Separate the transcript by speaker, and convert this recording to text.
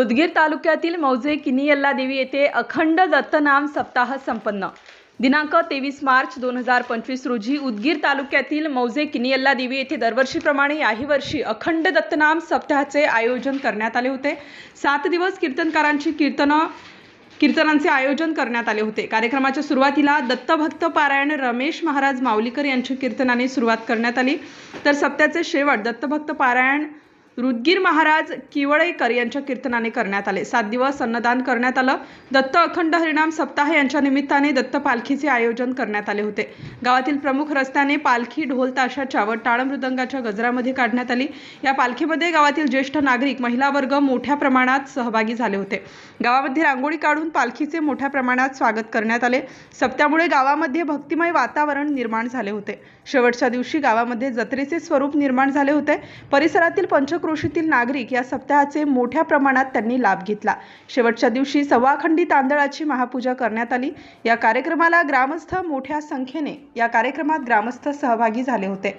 Speaker 1: उदगीर तालुक्यातील मौजे किनियल्ला देवी येथे अखंड दत्तनाम सप्ताह संपन्न. दिनांक तेवीस मार्च दोन हजार पंचवीस रोजी उदगीर तालुक्यातील मौजे किनियल्ला देवी येथे दरवर्षीप्रमाणे याही वर्षी अखंड दत्तनाम सप्ताहाचे आयोजन करण्यात आले होते. सात दिवस कीर्तनकारांची कीर्तनं कीर्तनांचे आयोजन करण्यात आले होते. कार्यक्रमाच्या सुरुवातीला दत्तभक्त पारायण रमेश महाराज माऊलीकर यांच्या कीर्तनाने सुरुवात करण्यात आली. तर सप्त्याचे शेवट दत्तभक्त पारायण रुद्गीर महाराज किवळेकर यांच्या कीर्तनाने करण्यात आले. सात दिवस अन्नदान करण्यात आलं. दत्त अखंड हरिणाम सप्ताह यांच्या निमित्ताने दत्त पालखीचे आयोजन करण्यात आले होते. गावातील प्रमुख रस्त्याने पालखी ढोल ताशाच्या व टाळ मृदंगाच्या गजरामध्ये काढण्यात आली. या पालखीमध्ये गावातील ज्येष्ठ नागरिक महिला वर्ग मोठ्या प्रमाणात सहभागी झाले होते. गावामध्ये रांगोळी काढून पालखीचे मोठ्या प्रमाणात स्वागत करण्यात आले. सप्त्यामुळे गावामध्ये भक्तिमय वातावरण निर्माण झाले होते. शेवटच्या दिवशी गावामध्ये जत्रेचे स्वरूप निर्माण झाले होते. परिसरातील पंच पंचक्रोशीतील नागरिक या सप्ताहाचे मोठ्या प्रमाणात त्यांनी लाभ घेतला. शेवटच्या दिवशी सव्वाखंडी तांदळाची महापूजा करण्यात आली. या कार्यक्रमाला ग्रामस्थ मोठ्या संख्येने या कार्यक्रमात ग्रामस्थ सहभागी झाले होते.